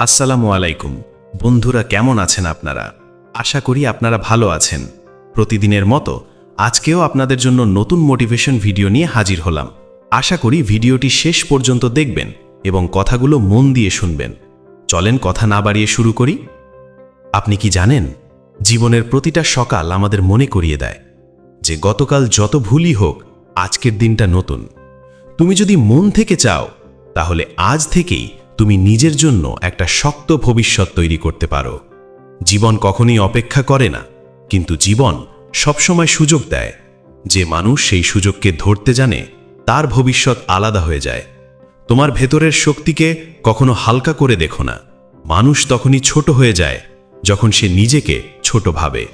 আসসালামু আলাইকুম। বন্ধুরা, কেমন আছেন আপনারা? আশা করি আপনারা ভালো আছেন। প্রতিদিনের মতো আজকেও আপনাদের জন্য নতুন মোটিভেশন ভিডিও নিয়ে হাজির হলাম। আশা করি ভিডিওটি শেষ পর্যন্ত দেখবেন এবং কথাগুলো মন দিয়ে শুনবেন। চলেন কথা না বাড়িয়ে শুরু করি। আপনি কি জানেন, জীবনের প্রতিটা সকাল আমাদের মনে করিয়ে দেয় যে গতকাল যত ভুলই হোক, আজকের দিনটা নতুন। তুমি যদি মন থেকে চাও, তাহলে আজ থেকেই তুমি নিজের জন্য একটা শক্ত ভবিষ্যৎ তৈরি করতে পারো। জীবন কখনই অপেক্ষা করে না, কিন্তু জীবন সবসময় সুযোগ দেয়। যে মানুষ সেই সুযোগকে ধরতে জানে, তার ভবিষ্যৎ আলাদা হয়ে যায়। তোমার ভেতরের শক্তিকে কখনো হালকা করে দেখো না। মানুষ তখনই ছোট হয়ে যায়, যখন সে নিজেকে ছোট ভাবে।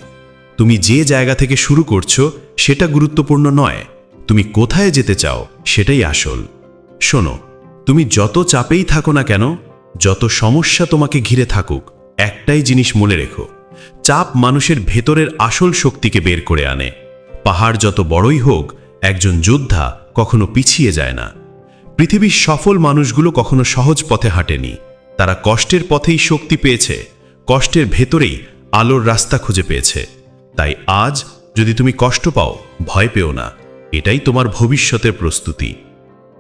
তুমি যে জায়গা থেকে শুরু করছ, সেটা গুরুত্বপূর্ণ নয়। তুমি কোথায় যেতে চাও, সেটাই আসল। শোনো তুমি যত চাপেই থাকো না কেন, যত সমস্যা তোমাকে ঘিরে থাকুক, একটাই জিনিস মনে রেখো, চাপ মানুষের ভেতরের আসল শক্তিকে বের করে আনে। পাহাড় যত বড়ই হোক, একজন যোদ্ধা কখনো পিছিয়ে যায় না। পৃথিবীর সফল মানুষগুলো কখনো সহজ পথে হাঁটেনি। তারা কষ্টের পথেই শক্তি পেয়েছে, কষ্টের ভেতরেই আলোর রাস্তা খুঁজে পেয়েছে। তাই আজ যদি তুমি কষ্ট পাও, ভয় পেও না। এটাই তোমার ভবিষ্যতের প্রস্তুতি।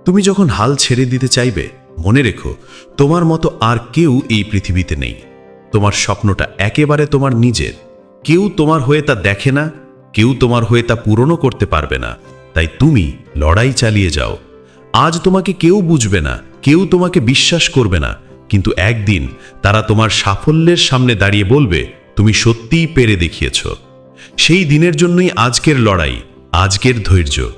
তুমি যখন হাল ছেড়ে দিতে চাইবে, মনে রেখো, তোমার মতো আর কেউ এই পৃথিবীতে নেই। তোমার স্বপ্নটা একেবারে তোমার নিজের। কেউ তোমার হয়ে তা দেখে না, কেউ তোমার হয়ে তা পূরণও করতে পারবে না। তাই তুমি লড়াই চালিয়ে যাও। আজ তোমাকে কেউ বুঝবে না, কেউ তোমাকে বিশ্বাস করবে না, কিন্তু একদিন তারা তোমার সাফল্যের সামনে দাঁড়িয়ে বলবে, তুমি সত্যিই পেরে দেখিয়েছ। সেই দিনের জন্যই আজকের লড়াই, আজকের ধৈর্য।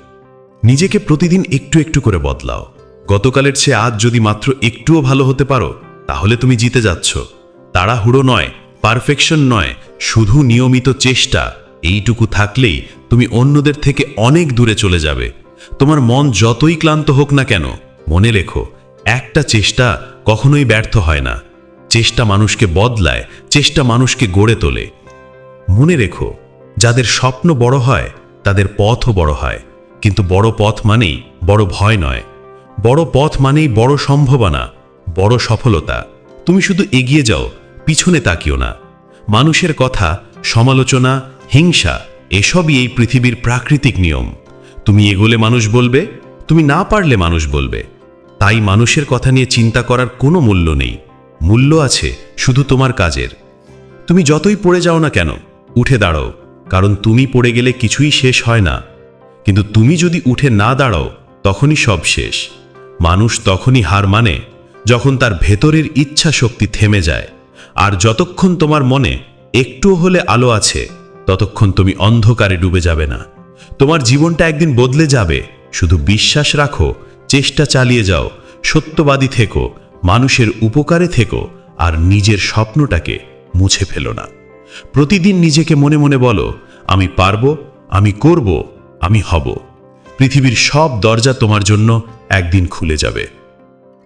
নিজেকে প্রতিদিন একটু একটু করে বদলাও। গতকালের চেয়ে আজ যদি মাত্র একটুও ভালো হতে পারো, তাহলে তুমি জিতে যাচ্ছ। তাড়াহুড়ো নয়, পারফেকশন নয়, শুধু নিয়মিত চেষ্টা, এইটুকু থাকলেই তুমি অন্যদের থেকে অনেক দূরে চলে যাবে। তোমার মন যতই ক্লান্ত হোক না কেন, মনে রেখো, একটা চেষ্টা কখনোই ব্যর্থ হয় না। চেষ্টা মানুষকে বদলায়, চেষ্টা মানুষকে গড়ে তোলে। মনে রেখো, যাদের স্বপ্ন বড় হয়, তাদের পথও বড় হয়। কিন্তু বড় পথ মানেই বড় ভয় নয়। বড় পথ মানেই বড় সম্ভাবনা, বড় সফলতা। তুমি শুধু এগিয়ে যাও, পিছনে তাকিও না। মানুষের কথা, সমালোচনা, হিংসা, এসবই এই পৃথিবীর প্রাকৃতিক নিয়ম। তুমি এগোলে মানুষ বলবে, তুমি না পারলে মানুষ বলবে। তাই মানুষের কথা নিয়ে চিন্তা করার কোনো মূল্য নেই। মূল্য আছে শুধু তোমার কাজের। তুমি যতই পড়ে যাও না কেন, উঠে দাঁড়াও। কারণ তুমি পড়ে গেলে কিছুই শেষ হয় না। কিন্তু তুমি যদি উঠে না দাঁড়াও, তখনই সব শেষ। মানুষ তখনই হার মানে যখন তার ভেতরের ইচ্ছা শক্তি থেমে যায়। আর যতক্ষণ তোমার মনে একটুও হলে আলো আছে, ততক্ষণ তুমি অন্ধকারে ডুবে যাবে না। তোমার জীবনটা একদিন বদলে যাবে। শুধু বিশ্বাস রাখো, চেষ্টা চালিয়ে যাও, সত্যবাদী থেকো, মানুষের উপকারে থেকো, আর নিজের স্বপ্নটাকে মুছে ফেলো না। প্রতিদিন নিজেকে মনে মনে বলো, আমি পারব, আমি করব আমি হব। পৃথিবীর সব দরজা তোমার জন্য একদিন খুলে যাবে।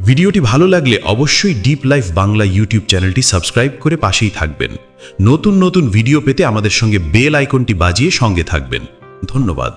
ভিডিওটি ভালো লাগলে অবশ্যই ডিপ লাইফ বাংলা ইউটিউব চ্যানেলটি সাবস্ক্রাইব করে পাশেই থাকবেন। নতুন নতুন ভিডিও পেতে আমাদের সঙ্গে বেল আইকনটি বাজিয়ে সঙ্গে থাকবেন। ধন্যবাদ।